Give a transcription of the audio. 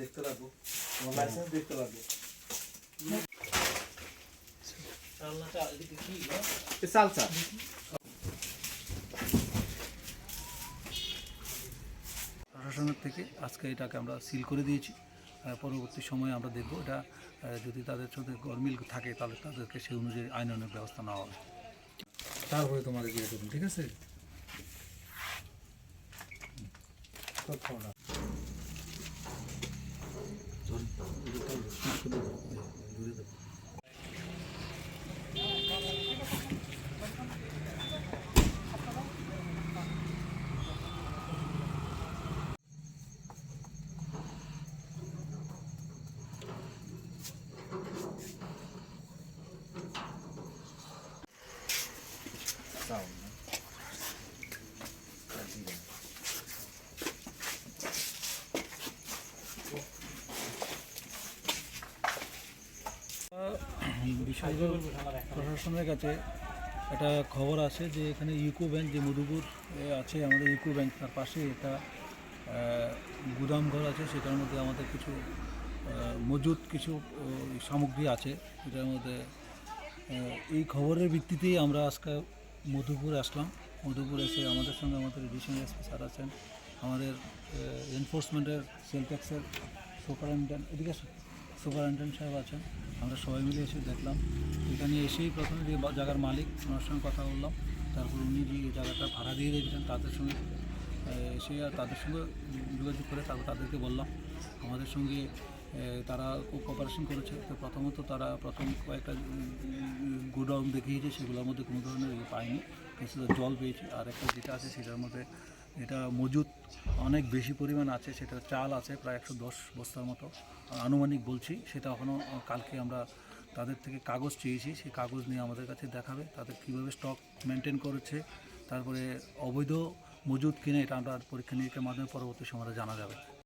দেখতে লাগবো? তোমার লাইসেন্স দেখতে লাগবো। সালসা। প্রশাসনের থেকে আজকে এটাকে আমরা সিল করে দিয়েছি। পরবর্তী সময়ে আমরা দেখব এটা যদি তাদের সাথে গরমিল থাকে তাহলে তাদেরকে সেই অনুযায়ী আইনানুক ব্যবস্থা নেওয়া হবে। তারপরে তোমাদের ইয়ে করুন ঠিক আছে? sound. বিষয়গুলো প্রশাসনের কাছে একটা খবর আছে যে এখানে ইউকো ব্যাংক, যে মধুপুর আছে, আমাদের ইউকো ব্যাংক তার পাশে একটা গুদাম ঘর আছে, সেটার মধ্যে আমাদের কিছু মজুদ কিছু সামগ্রী আছে, এটার মধ্যে এই খবরের ভিত্তিতেই আমরা আজকে মধুপুর আসলাম মধুপুর এসে আমাদের সঙ্গে আমাদের এডিশনাল এসপি স্যার আছেন আমাদের এনফোর্সমেন্টের সেল ট্যাক্সের সুপারিনটেন্ডেন্ট এদিকে। সুপারিনটেন্ডেন্ট সাহেব আছেন। আমরা সবাই মিলে এসে দেখলাম। এখানে এসেই প্রথমে যে জায়গার মালিক, ওনার সঙ্গে কথা বললাম। তারপর উনি যে জায়গাটা ভাড়া দিয়ে রেখেছেন, তাদের সঙ্গে এসে আর তাদের সঙ্গে যোগাযোগ করে তারপর তাদেরকে বললাম। আমাদের সঙ্গে তারা খুব কপারেশন করেছে। তো প্রথমত তারা প্রথম কয়েকটা গোডাউন দেখিয়েছে। সেগুলোর মধ্যে কোনো ধরনের পায়নি। জল পেয়েছে। আর একটা যেটা আছে সেটার মধ্যে এটা মজুদ অনেক বেশি পরিমাণ আছে, সেটা চাল আছে প্রায় একশো দশ বস্তার মতো। আনুমানিক বলছি, সেটা এখনও কালকে আমরা তাদের থেকে কাগজ চেয়েছি, সেই কাগজ নিয়ে আমাদের কাছে দেখাবে, তাদের কীভাবে স্টক মেনটেন করেছে, তারপরে অবৈধ মজুদ কিনে এটা আমরা পরীক্ষা নিরীক্ষার মাধ্যমে পরবর্তী সময়ে জানা যাবে।